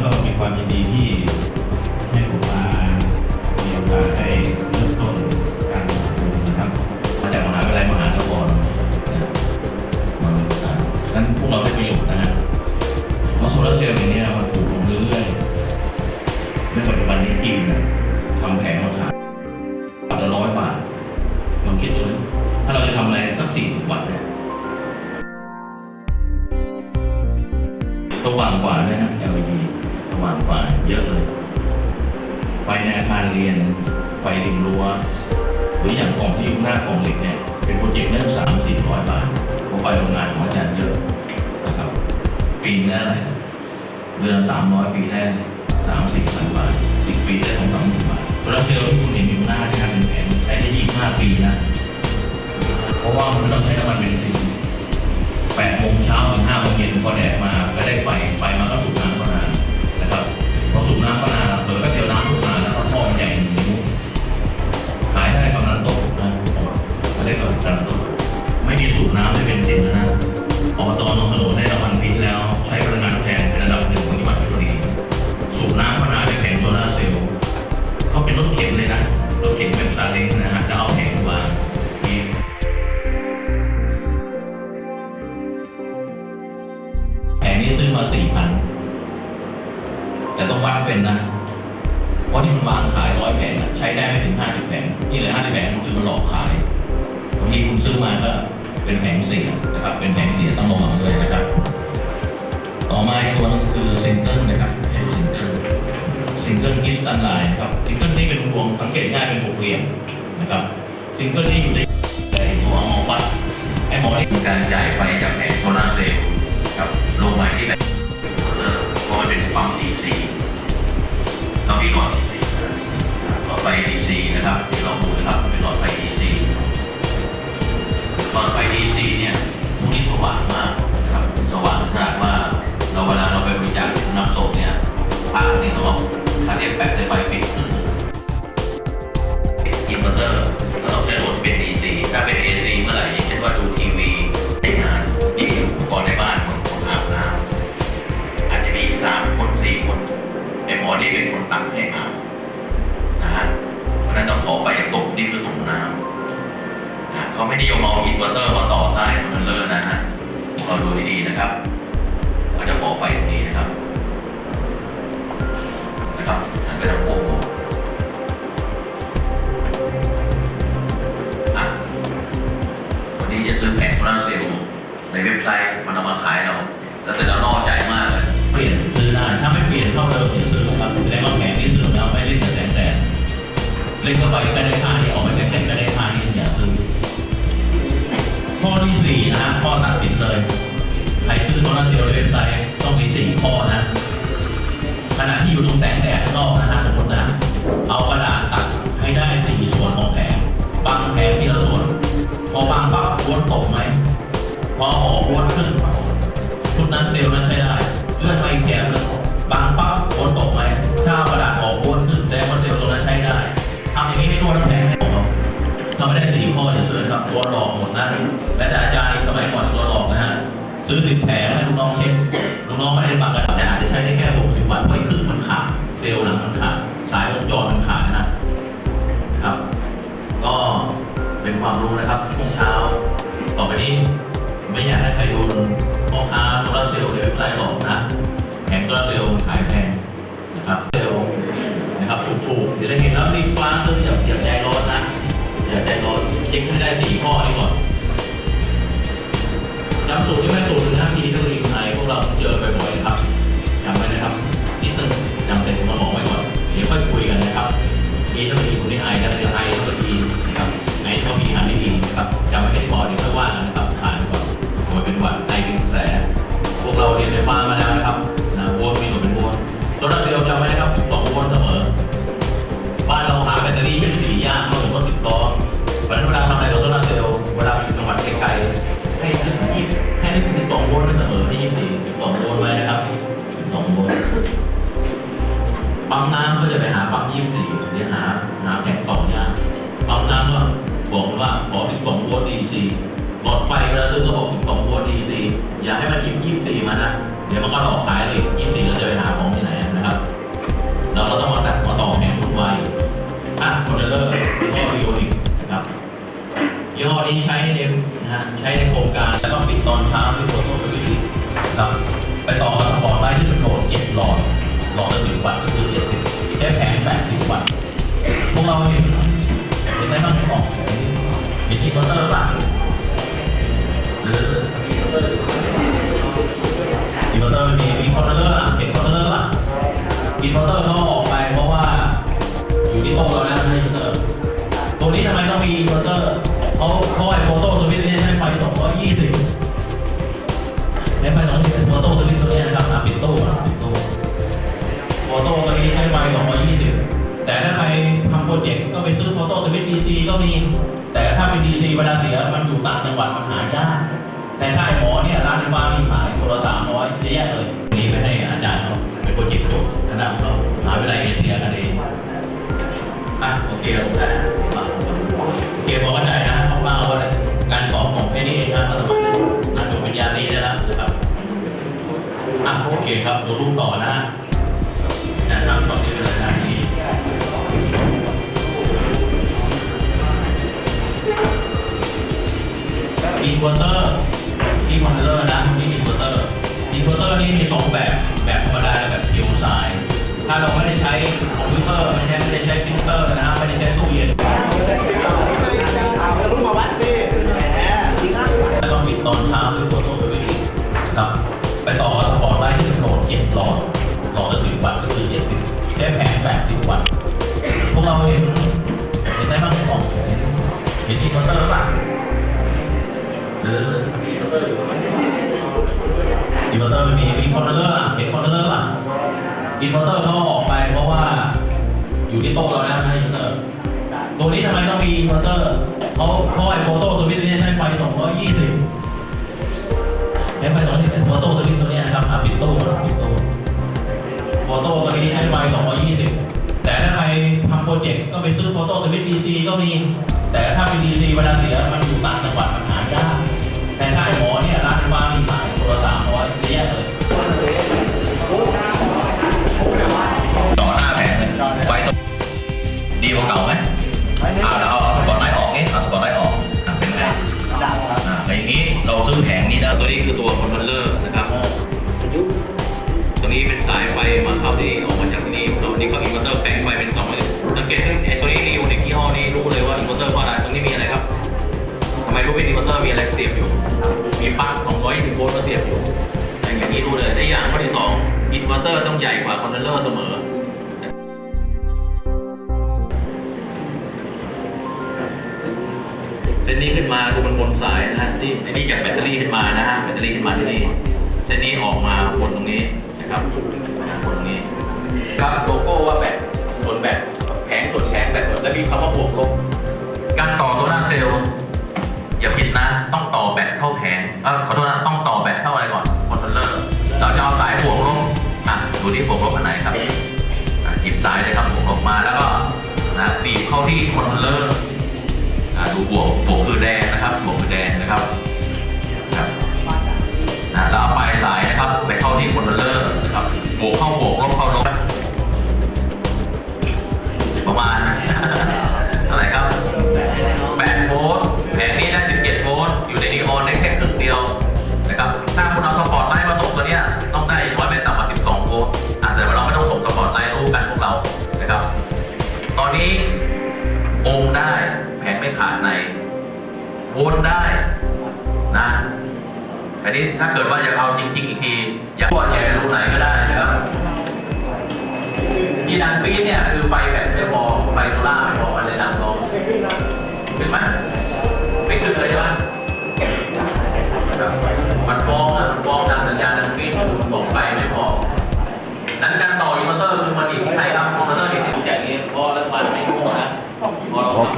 ก็มีความยินดีที่ให้ผมมามีโอกาสได้เริ่มต้นการลงทุนนะครับมาจากมหาวิทยาลัยมหานครนะมันอ่านั้นพวกเราได้ประโยชน์นะฮะมาะโซลาร์เซลล์อย่างเนี้ รั้วหรืออย่างของที่อยู่หน้าของเหล็กเนี่ยเป็นโปรเจกต์เนี่ยสามสี่ร้อยบาทเพราไฟโรงงานของอาจารย์เยอะนะครับปีละอะไรเดือนสามร้อยปีแรกสามสิบพันบาทสิบปีได้สองสามหมื่นบาทโซลาเซลล์ที่คุณเห็นอยู่หน้าที่ทำเป็นแผงใช้ได้ยี่สิบห้าปีนะเพราะว่ามันต้องใช้น้ำมันเบนซินแปดโมงเช้าถึงห้าโมงเย็นพอแดดมาก็ได้ไฟไฟมาก็สูบน้ำก็นานนะครับพอสูบน้ำก็นาน น้ำไม่เป็นสินนะอบตนนทบุรีได้รางวัลพิษแล้วใช้พลังงานแทนเป็นระดับหนึ่งของจังหวัดชลบุรีสูบน้ำก็นานในแผงโซล่าเซลล์เขาเป็นรถเข็นเลยนะรถเข็นเป็นซาเล้งนะฮะจะเอาแผงวางแผงนี้ซื้อมาสี่พันแต่ต้องวัดเป็นนะเพราะที่มันวางขายร้อยแผงใช้ได้ไม่ถึงห้าสิบแผงที่เหลือห้าสิบแผงมันคือมันหลอกขายบางทีคุณซื้อมาก็ เป็นแผงเสียนะครับ เป็นแผงเสียต้องระวังด้วยนะครับ ต่อมาอีกตัวนึงคือซิงเกิลนะครับซิงเกิลซิงเกิลกิฟต์ตันไลน์ครับซิงเกิลนี่เป็นพวงสังเกตง่ายเป็นหกเหลี่ยมนะครับซิงเกิลนี่อยู่ในในตัวหมอวัดไอ้หมอนี่คือการจ่ายไฟจากแผงโซลาร์เซลล์ครับลงมาที่แผงเออเพราะมันเป็นปั๊มดีซีเรามีหลอดดีซีหลอดไฟดีซีนะครับที่เราดูนะครับเป็นหลอดไฟดี ซีหลอดไฟดีซีเนี่ยพวกนี้สว่างมากครับ สว่างขนาดว่าเราเวลาเราไปบริจาคน้ำศพเนี่ยพาเนี่ยเราถ้าเรียกแปดในไฟปิดอินเวอร์เตอร์เราต้องใช้โหลดเป็น DC ถ้าเป็น AC เมื่อไหร่เช่นว่าดูทีวีได้งานที่อุปกรณ์ในบ้านคนคนอาบน้ำอาจจะมีสามคนสี่คนไอ้หมอนี่เป็นคนตั้งให้อานะฮะเพราะฉะนั้นต้องขอไปตก เขาไม่นิยมเอาอินเวอร์เตอร์มาต่อใต้คอนเทนเลอร์นะฮะเราดูดีๆนะครับเขาจะบอกไฟตรงนี้นะครับนะครับหันไปทางโอ้โหอะวันนี้จะซื้อแผงโซลาร์เซลล์ในเว็บไซต์มันเอามาขายเราแล้วเสร็จแล้วรอใจมากเลยเปลี่ยนซื้อได้ถ้าไม่เปลี่ยนเข้าเดิมเปลี่ยซื้อครับแสดงว่าแผงที่ซื้อแล้วไม่เล่นแต่แสนแต่เล่นเข้าไปก็ได้ค่านี้ออกไปแค่แค่ก็ได้ค่า 4นะข้อตัดปิดเลยใครซื้อโซลาร์เซลล์เว็บไซต์ต้องมี 4 ข้อนะขณะที่อยู่ตรงแสงแดดนอกนะสมมตินะ เอากระดาษตัดให้ได้ 4 ส่วนของแผงบางแผงที่ละส่วน พอบางปั๊บวดตกไหมพอออกวดขึ้นชุดนั้นเซลล์นั้นไม่ได้ และแต่อาจารย์สมัยก่อนตัวหลอกนะฮะซื้อสิบแผงให้ลูกน้องเช็คลูกน้องไม่ได้บังกระดาษแต่อาจจะใช้ได้แค่หกสิบวันเพราะครึ่งมันขาดเซลล์หลังมันขาดสายวงจรมันขาดนะครับ ก็เป็นความรู้นะครับช่วงเช้า ต่อไปนี้ไม่อยากให้ใครโดนพ่อค้าโซลาร์เซลล์ในเว็บไซต์หลอกนะแผงโซลาร์เซลล์ขายแพงนะครับเซลล์นะครับถูกๆเดี๋ยวจะเห็นแล้วรีฟ้าเพื่ออย่าอย่าใจร้อนนะอย่าใจร้อนเช็คให้ได้สี่ข้อนี้ก่อน ไปหาปั๊มยี่สิบสี่เดี๋ยวหาหาแผงล่องยากปั๊มนั้นว่าบอกว่าขอที่สองโวลดีซีหมดไฟแล้วซื้อก็บอกที่องโวลดีซีอย่าให้มันยิบยี่สิบสี่มานะเดี๋ยวมันก็หลอกขายเลยยี่สิบสี่ล้วจะไปหาของที่ไหนนะครับเราก็ต้องมาตัดมาต่อแผงทุกไว้อะคนเลิกก็มีโอนิกนะครับยี่ห้อนี้ใช้ในนะใช้ในโครงการแล้วต้องปิดตอนเช้าที่โฟโต้ฟิลิปครับไปต่อกับหลอดไล่ที่เป็นโหลดเจ็ดหลอดหลอดจะถึงวัตต์ ทุกวันพวกเราเห็นเห็นได้บ้างไหมของมีที่เคาน์เตอร์ป่ะหรือมีเคาน์เตอร์มีเตอร์มีมีเคาน์เตอร์อะเห็นเคาน์เตอร์ป่ะมีเคาน์เตอร์เขาออกไปเพราะว่าอยู่ที่โต๊ะเราแล้วนะอินเตอร์ตรงนี้ทำไมต้องมีอินเวอร์เตอร์ เวลาเสียมันอยู่ต่างจังหวัดมันหายากแต่ถ้าไอ้หมอเนี่ยร้านที่บ้านมีขายตัวละ300เยอะแยะเลยนี่ไปให้อาจารย์เขาเป็นโปรเจกต์จบคณะเขาหาเวลาเอเชียกันเองอะโอเคผมได้อ่โอเคพอเข้าใจนะคร่าวๆว่าการสอบของแค่นี้เองนะสำหรับนักจบปริญญาตรีนะครับนะครับอะโอเคครับดูรูปต่อนะนะครับต่อที่เป็นรายการนี้ อินเวอร์เตอร์ที่มอนิเตอร์นะนี่อินเวอร์เตอร์อินเวอร์เตอร์นี่มีสองแบบแบบธรรมดาและแบบเทียวสายถ้าเราไม่ได้ใช้คอมพิวเตอร์ไม่ใช่ไม่ได้ใช้พิมพ์เตอร์นะครับไม่ได้ใช้ตู้เย็นต้องปิดตอนเช้าด้วยโฟโต้สวิตช์ครับไปต่อกับสปอร์ตไลท์ที่โหลดเจ็ดหลอดหลอดละสิบวัตต์ก็คือเจ็ดสิบใช้แผงแปดสิบวัตต์พวกเราเห็นเห็นได้บ้างของเห็นที่เคาน์เตอร์ป่ะ อมีเคาน์เตอร์อยู่ไหมมีเคาน์เตอร์ไม่มีมีคาน์เตอร์อะเห็นคาน์เตอร์ป่ะอินเวอร์เตอร์เขาออกไปเพราะว่า อยู่ที่โต๊ะเราแล้วนะอินเวอร์เตอร์ตัวนี้ทำไมต้องมีอินเวอร์เตอร์เขาเขาไอ้โฟโต้สวิตช์เนี่ยให้ไฟ220ให้ไฟ220โฟโต้สวิตช์ตัวนี้นะครับปิดตู้อะปิดตู้โฟโต้ตัวนี้ให้ไฟ220แต่ถ้าใครทำโปรเจกต์ก็ไปซื้อโฟโต้สวิตช์ DC ก็มี แต่ถ้าเป็น DC เวลาเสียมันอยู่ต่างจังหวัดมันหายาก แต่ถ้าไอ้หมอเนี่ยร้านที่บ้านมีขายตัวละ300เยอะแยะเลยต่อหน้าแผงเลยไว้ตรงดีกว่าเก่าไหมอ่าแล้วเอาสปอตไลท์ออกนี่เอาสปอตไลท์ออกอะเป็นไงอ่าอย่างนี้เราซื้อแผงนี้นะตัวนี้คือตัวคอนโทรลเลอร์นะครับตัวนี้เป็นสายไฟมาเข้าที่ออกมาจากที่นี่ตัวนี้เขาอินเวอร์เตอร์แปลงไฟเป็นสองเลยสังเกตให้ไอ้ตัวนี้นี่อยู่ในยี่ห้อนี้รู้เลยว่าอินเวอร์เตอร์เพรา ไมรู้เป็นอินเวอร์เตอร์มีอะไรเสียบอยู่ มีปลั๊ก220โวลต์มาเสียบอยู่ อย่างนี้รู้เลยและอย่างข้อที่สองอินเวอร์เตอร์ต้องใหญ่กว่าคอนโทรลเลอร์เสมอเส้นนี้ขึ้นมาดูมันบนสายนะฮะที่อันนี้จากแบตเตอรี่ขึ้นมานะฮะแบตเตอรี่ขึ้นมาที่นี่เส้นนี้ออกมาบนตรงนี้นะครับบนตรงนี้ครับโลโก้ว่าแบตส่วนแบตแข็งส่วนแข็งแบตส่วนแล้วมีคำว่าบวกลบการต่อตัวหน้าเซลล์ อย่าผิดนะ ต้องต่อแบตเข้าแผงเออขอโทษนะ ต้องต่อแบตเข้าอะไรก่อนคอนโทรลเลอร์ เราจะเอาสายบวกลบอะดูที่บวกลบอันไหนครับอะหยิบสายเลยครับบวกลบมาแล้วก็นะบีบเข้าที่คอนโทรลเลอร์อ่าดูบวกบวกคือแดงนะครับบวกคือแดงนะครับครับนะแล้วเอาปลายสายนะครับไปเข้าที่คอนโทรลเลอร์นะครับบวกเข้าบวกลบเข้าลบประมาณ องได้ แผนไม่ขาดในวนได้นะอันนี้ถ้าเกิดว่าอยากเอาจริงๆอีกทีอยากวดแชร์รูไหนก็ได้นะครับอีดันปีเนี่ยคือไฟแบบไม่พอไฟโซล่าไม่พออะไรดังลงเห็นไหมไม่ขึ้นเลยใช่ไหมมันฟองนะฟองดัมสัญญาดันปีส่งไปไม่พอนั้นการต่อยูมอเตอร์คือมันอีกที่ใครครับ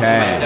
Okay.